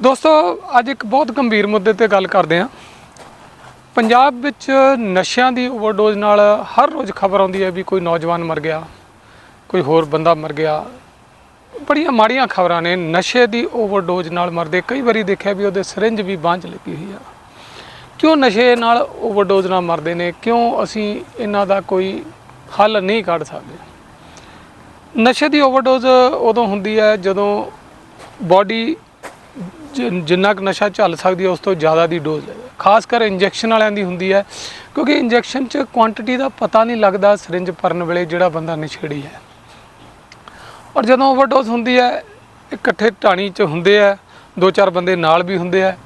ਦੋਸਤੋ, ਅੱਜ ਇੱਕ ਬਹੁਤ ਗੰਭੀਰ ਮੁੱਦੇ ਤੇ ਗੱਲ ਕਰਦੇ ਹਾਂ। ਪੰਜਾਬ ਵਿੱਚ ਨਸ਼ਿਆਂ ਦੀ ਓਵਰਡੋਜ਼ ਨਾਲ ਹਰ ਰੋਜ਼ ਖਬਰ ਆਉਂਦੀ ਹੈ ਵੀ ਕੋਈ ਨੌਜਵਾਨ ਮਰ ਗਿਆ, ਕੋਈ ਹੋਰ ਬੰਦਾ ਮਰ ਗਿਆ। ਬੜੀਆਂ ਮਾੜੀਆਂ ਖਬਰਾਂ ਨੇ। ਨਸ਼ੇ ਦੀ ਓਵਰਡੋਜ਼ ਨਾਲ ਮਰਦੇ ਕਈ ਵਾਰੀ ਦੇਖਿਆ ਵੀ ਉਹਦੇ ਸਿਰਿੰਜ ਵੀ ਬਾਂਝ ਲੱਗੀ ਹੋਈ ਆ। ਕਿਉਂ ਨਸ਼ੇ ਨਾਲ ਓਵਰਡੋਜ਼ ਨਾਲ ਮਰਦੇ ਨੇ? ਕਿਉਂ ਅਸੀਂ ਇਹਨਾਂ ਦਾ ਕੋਈ ਹੱਲ ਨਹੀਂ ਕੱਢ ਸਕਦੇ? ਨਸ਼ੇ ਦੀ ਓਵਰਡੋਜ਼ ਉਦੋਂ ਹੁੰਦੀ ਹੈ ਜਦੋਂ ਬਾਡੀ ਜਿੰਨਾ ਕੁ ਨਸ਼ਾ ਝੱਲ ਸਕਦੀ ਹੈ, ਉਸ ਤੋਂ ਜ਼ਿਆਦਾ ਦੀ ਡੋਜ਼ ਲੈ ਖਾਸ ਕਰ ਇੰਜੈਕਸ਼ਨ ਵਾਲਿਆਂ ਦੀ ਹੁੰਦੀ ਹੈ, ਕਿਉਂਕਿ ਇੰਜੈਕਸ਼ਨ 'ਚ ਕੁਆਂਟੀਟੀ ਦਾ ਪਤਾ ਨਹੀਂ ਲੱਗਦਾ ਸਿਰਿੰਜ ਭਰਨ ਵੇਲੇ ਜਿਹੜਾ ਬੰਦਾ ਨਿਛੇੜੀ ਹੈ। ਔਰ ਜਦੋਂ ਓਵਰਡੋਜ਼ ਹੁੰਦੀ ਹੈ, ਇਕੱਠੇ ਟਾਣੀ 'ਚ ਹੁੰਦੇ ਆ ਦੋ ਚਾਰ ਬੰਦੇ ਨਾਲ ਵੀ ਹੁੰਦੇ ਆ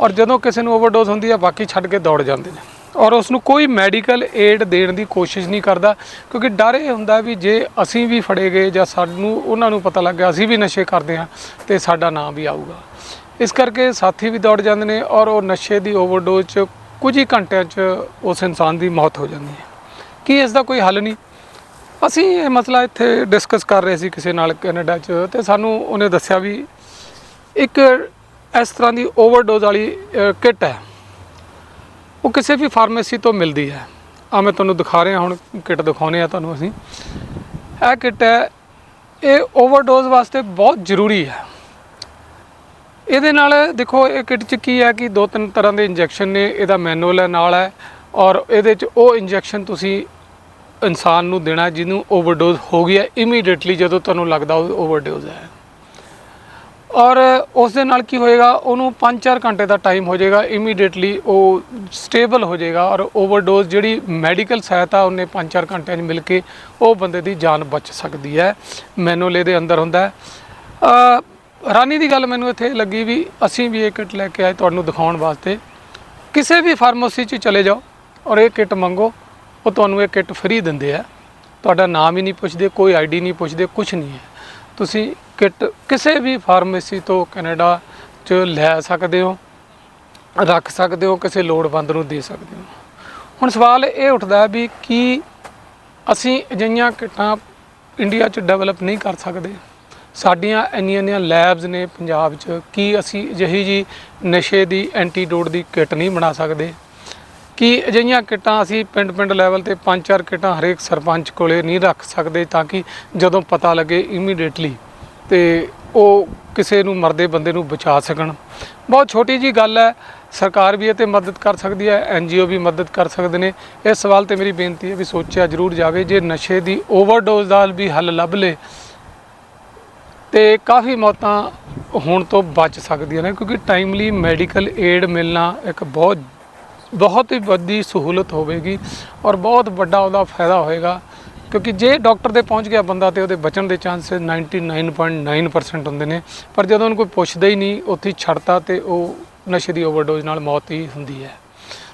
ਔਰ ਜਦੋਂ ਕਿਸੇ ਨੂੰ ਓਵਰਡੋਜ਼ ਹੁੰਦੀ ਹੈ, ਬਾਕੀ ਛੱਡ ਕੇ ਦੌੜ ਜਾਂਦੇ ਨੇ। ਔਰ ਉਸ ਨੂੰ ਕੋਈ ਮੈਡੀਕਲ ਏਡ ਦੇਣ ਦੀ ਕੋਸ਼ਿਸ਼ ਨਹੀਂ ਕਰਦਾ, ਕਿਉਂਕਿ ਡਰ ਇਹ ਹੁੰਦਾ ਵੀ ਜੇ ਅਸੀਂ ਵੀ ਫੜੇ ਗਏ ਜਾਂ ਸਾਨੂੰ, ਉਹਨਾਂ ਨੂੰ ਪਤਾ ਲੱਗ ਗਿਆ, ਅਸੀਂ ਵੀ ਨਸ਼ੇ ਕਰਦੇ ਹਾਂ, ਤੇ ਸਾਡਾ ਨਾਮ ਵੀ ਆਊਗਾ। ਇਸ ਕਰਕੇ ਸਾਥੀ ਵੀ ਦੌੜ ਜਾਂਦੇ ਨੇ ਔਰ ਉਹ ਨਸ਼ੇ ਦੀ ਓਵਰਡੋਜ਼ 'ਚ ਕੁਝ ਹੀ ਘੰਟਿਆਂ 'ਚ ਉਸ ਇਨਸਾਨ ਦੀ ਮੌਤ ਹੋ ਜਾਂਦੀ ਹੈ। ਕੀ ਇਸ ਦਾ ਕੋਈ ਹੱਲ ਨਹੀਂ? ਅਸੀਂ ਇਹ ਮਸਲਾ ਇੱਥੇ ਡਿਸਕਸ ਕਰ ਰਹੇ ਸੀ ਕਿਸੇ ਨਾਲ ਕੈਨੇਡਾ 'ਚ ਤੇ ਸਾਨੂੰ ਉਹਨੇ ਦੱਸਿਆ ਵੀ ਇੱਕ ਇਸ ਤਰ੍ਹਾਂ ਦੀ ਓਵਰਡੋਜ਼ ਵਾਲੀ ਕਿੱਟ ਹੈ। ਉਹ ਕਿਸੇ ਵੀ ਫਾਰਮੇਸੀ ਤੋਂ ਮਿਲਦੀ ਹੈ। ਆ ਮੈਂ ਤੁਹਾਨੂੰ ਦਿਖਾ ਰਿਹਾ, ਹੁਣ ਕਿੱਟ ਦਿਖਾਉਨੇ ਆ ਤੁਹਾਨੂੰ ਅਸੀਂ। ਇਹ ਕਿੱਟ ਹੈ, ਇਹ ਓਵਰਡੋਜ਼ ਵਾਸਤੇ ਬਹੁਤ ਜ਼ਰੂਰੀ ਹੈ। ਇਹਦੇ ਨਾਲ ਦੇਖੋ, ਇਹ ਕਿੱਟ 'ਚ ਕੀ ਹੈ ਕਿ ਦੋ ਤਿੰਨ ਤਰ੍ਹਾਂ ਦੇ ਇੰਜੈਕਸ਼ਨ ਨੇ, ਇਹਦਾ ਮੈਨੂਅਲ ਹੈ, ਨਾਲ ਹੈ ਔਰ ਇਹਦੇ 'ਚ ਉਹ ਇੰਜੈਕਸ਼ਨ ਤੁਸੀਂ ਇਨਸਾਨ ਨੂੰ ਦੇਣਾ, ਜਿਹਨੂੰ ਓਵਰਡੋਜ਼ ਹੋ ਗਈ ਹੈ ਇਮੀਡੀਏਟਲੀ ਜਦੋਂ ਤੁਹਾਨੂੰ ਲੱਗਦਾ ਉਹ ਓਵਰਡੋਜ਼ ਹੈ। ਔਰ ਉਸ ਦੇ ਨਾਲ ਕੀ ਹੋਏਗਾ, ਉਹਨੂੰ 5-4 ਘੰਟੇ ਦਾ ਟਾਈਮ ਹੋ ਜਾਏਗਾ ਇਮੀਡੀਏਟਲੀ ਉਹ ਸਟੇਬਲ ਹੋ ਜਾਏਗਾ ਔਰ ਓਵਰਡੋਜ਼ ਜਿਹੜੀ ਮੈਡੀਕਲ ਸਹਾਇਤਾ ਉਹਨੇ 5-4 ਘੰਟਿਆਂ 'ਚ ਮਿਲ ਕੇ ਉਹ ਬੰਦੇ ਦੀ ਜਾਨ ਬਚ ਸਕਦੀ ਹੈ, ਮੈਨੂਅਲ ਇਹਦੇ ਅੰਦਰ ਹੁੰਦਾ ਹੈ। ਹੈਰਾਨੀ ਦੀ ਗੱਲ ਮੈਨੂੰ ਇੱਥੇ ਲੱਗੀ ਵੀ ਅਸੀਂ ਵੀ ਇਹ ਕਿੱਟ ਲੈ ਕੇ ਆਏ ਤੁਹਾਨੂੰ ਦਿਖਾਉਣ ਵਾਸਤੇ। ਕਿਸੇ ਵੀ ਫਾਰਮੇਸੀ 'ਚ ਚਲੇ ਜਾਓ ਔਰ ਇਹ ਕਿੱਟ ਮੰਗੋ, ਉਹ ਤੁਹਾਨੂੰ ਇਹ ਕਿੱਟ ਫ੍ਰੀ ਦਿੰਦੇ ਆ। ਤੁਹਾਡਾ ਨਾਮ ਹੀ ਨਹੀਂ ਪੁੱਛਦੇ, ਕੋਈ ਆਈਡੀ ਨਹੀਂ ਪੁੱਛਦੇ ਕੁਝ ਨਹੀਂ ਹੈ। ਤੁਸੀਂ ਕਿੱਟ ਕਿਸੇ ਵੀ ਫਾਰਮੇਸੀ ਤੋਂ ਕੈਨੇਡਾ 'ਚ ਲੈ ਸਕਦੇ ਹੋ, ਰੱਖ ਸਕਦੇ ਹੋ, ਕਿਸੇ ਲੋੜਵੰਦ ਨੂੰ ਦੇ ਸਕਦੇ ਹੋ। ਹੁਣ ਸਵਾਲ ਇਹ ਉੱਠਦਾ ਵੀ ਕੀ ਅਸੀਂ ਅਜਿਹੀਆਂ ਕਿੱਟਾਂ ਇੰਡੀਆ 'ਚ ਡਿਵੈਲਪ ਨਹੀਂ ਕਰ ਸਕਦੇ? ਸਾਡੀਆਂ ਇੰਨੀਆਂ ਇੰਨੀਆਂ ਲੈਬਸ ਨੇ ਪੰਜਾਬ 'ਚ ਕੀ ਅਸੀਂ ਅਜਿਹੀ ਜੀ ਨਸ਼ੇ ਦੀ ਐਂਟੀਡੋਟ ਦੀ ਕਿੱਟ ਨਹੀਂ ਬਣਾ ਸਕਦੇ। ਕਿ ਅਜਿਹੀਆਂ ਕਿੱਟਾਂ ਅਸੀਂ ਪਿੰਡ-ਪਿੰਡ ਲੈਵਲ ਤੇ ਪੰਜ ਚਾਰ ਕਿੱਟਾਂ ਹਰੇਕ ਸਰਪੰਚ ਕੋਲੇ ਨਹੀਂ ਰੱਖ ਸਕਦੇ ਤਾਂ ਕਿ ਜਦੋਂ ਪਤਾ ਲੱਗੇ ਇਮੀਡੀਏਟਲੀ ਤੇ ਉਹ ਕਿਸੇ ਨੂੰ ਮਰਦੇ ਬੰਦੇ ਨੂੰ ਬਚਾ ਸਕਣ। ਬਹੁਤ ਛੋਟੀ ਜੀ ਗੱਲ ਹੈ, ਸਰਕਾਰ ਵੀ ਇਹ ਤੇ ਮਦਦ ਕਰ ਸਕਦੀ ਹੈ ਐਨਜੀਓ ਵੀ ਮਦਦ ਕਰ ਸਕਦੇ ਨੇ। ਇਸ ਸਵਾਲ ਤੇ ਮੇਰੀ ਬੇਨਤੀ ਹੈ ਵੀ ਸੋਚਿਆ ਜ਼ਰੂਰ ਜਾਵੇ, ਜੇ ਨਸ਼ੇ ਦੀ ਓਵਰਡੋਜ਼ ਦਾ ਵੀ ਹੱਲ ਲੱਭ ਲੇ ਤੇ ਕਾਫੀ ਮੌਤਾਂ ਹੋਣ ਤੋਂ ਬਚ ਸਕਦੀਆਂ ਨੇ, ਕਿਉਂਕਿ ਟਾਈਮਲੀ ਮੈਡੀਕਲ ਏਡ ਮਿਲਣਾ ਇੱਕ ਬਹੁਤ ਬਹੁਤ ਹੀ ਵੱਡੀ ਸਹੂਲਤ ਹੋਵੇਗੀ ਔਰ ਬਹੁਤ ਵੱਡਾ ਉਹਦਾ ਫਾਇਦਾ ਹੋਏਗਾ, ਕਿਉਂਕਿ ਜੇ ਡਾਕਟਰ ਦੇ ਪਹੁੰਚ ਗਿਆ ਬੰਦਾ ਤੇ ਉਹਦੇ ਬਚਣ ਦੇ ਚਾਂਸਸ 99.9% ਹੁੰਦੇ ਨੇ, ਪਰ ਜਦੋਂ ਉਹਨੂੰ ਕੋਈ ਪੁੱਛਦਾ ਹੀ ਨਹੀਂ, ਉੱਥੇ ਛੱਡਤਾ ਤੇ ਉਹ ਨਸ਼ੇ ਦੀ ਓਵਰਡੋਜ਼ ਨਾਲ ਮੌਤ ਹੀ ਹੁੰਦੀ ਹੈ।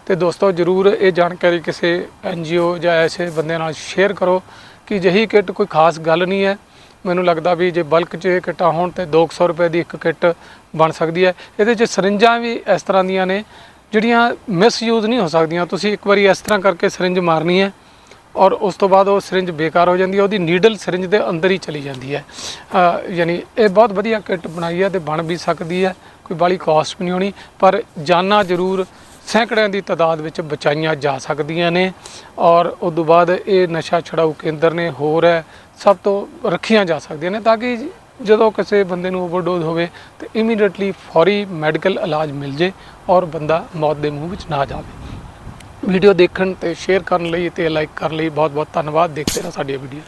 ਤੇ ਦੋਸਤੋ, ਜਰੂਰ ਇਹ ਜਾਣਕਾਰੀ ਕਿਸੇ ਐਨਜੀਓ ਜਾਂ ਐਸੇ ਬੰਦੇ ਨਾਲ ਸ਼ੇਅਰ ਕਰੋ ਕਿ ਜਹੀ ਕਿੱਟ ਕੋਈ ਖਾਸ ਗੱਲ ਨਹੀਂ ਹੈ। ਮੈਨੂੰ ਲੱਗਦਾ ਵੀ ਜੇ ਬਲਕ 'ਚ ਇਹ ਕਿੱਟਾਂ ਹੋਣ ਤੇ 200 ਰੁਪਏ ਦੀ ਇੱਕ ਕਿੱਟ ਬਣ ਸਕਦੀ ਹੈ। ਇਹਦੇ 'ਚ ਸਰਿੰਜਾਂ ਵੀ ਇਸ ਤਰ੍ਹਾਂ ਦੀਆਂ ਨੇ, ਜਿਹੜੀਆਂ ਮਿਸਯੂਜ਼ ਨਹੀਂ ਹੋ ਸਕਦੀਆਂ। ਤੁਸੀਂ ਇੱਕ ਵਾਰੀ ਇਸ ਤਰ੍ਹਾਂ ਕਰਕੇ ਸਰਿੰਜ ਮਾਰਨੀ ਹੈ ਔਰ ਉਸ ਤੋਂ ਬਾਅਦ ਉਹ ਸਰਿੰਜ ਬੇਕਾਰ ਹੋ ਜਾਂਦੀ ਹੈ, ਉਹਦੀ ਨੀਡਲ ਸਰਿੰਜ ਦੇ ਅੰਦਰ ਹੀ ਚਲੀ ਜਾਂਦੀ ਹੈ। ਯਾਨੀ ਇਹ ਬਹੁਤ ਵਧੀਆ ਕਿੱਟ ਬਣਾਈ ਹੈ ਤੇ ਬਣ ਵੀ ਸਕਦੀ ਹੈ, ਕੋਈ ਬਾਲੀ ਕਾਸਟ ਵੀ ਨਹੀਂ ਹੋਣੀ। ਪਰ ਜਾਨਾਂ ਜ਼ਰੂਰ ਸੈਂਕੜਿਆਂ ਦੀ ਤਾਦਾਦ ਵਿੱਚ ਬਚਾਈਆਂ ਜਾ ਸਕਦੀਆਂ ਨੇ ਔਰ ਉਸ ਤੋਂ ਬਾਅਦ ਇਹ ਨਸ਼ਾ ਛਡਾਊ ਕੇਂਦਰ ਨੇ ਹੋਰ ਹੈ ਸਭ ਤੋਂ ਰੱਖੀਆਂ ਜਾ ਸਕਦੀਆਂ ਨੇ ਤਾਂ ਕਿ ਜਦੋਂ ਕਿਸੇ ਬੰਦੇ ਨੂੰ ਓਵਰਡੋਜ਼ ਹੋਵੇ ਤੇ ਇਮੀਡੀਏਟਲੀ ਫੌਰੀ ਮੈਡੀਕਲ ਇਲਾਜ ਮਿਲ ਜੇ ਔਰ ਬੰਦਾ ਮੌਤ ਦੇ ਮੂੰਹ ਵਿੱਚ ਨਾ ਜਾਵੇ। ਵੀਡੀਓ ਦੇਖਣ ਤੇ ਸ਼ੇਅਰ ਕਰਨ ਲਈ ਤੇ ਲਾਈਕ ਕਰਨ ਲਈ ਬਹੁਤ ਬਹੁਤ ਧੰਨਵਾਦ। ਦੇਖਦੇ ਰਹੋ ਸਾਡੀਆਂ ਵੀਡੀਓ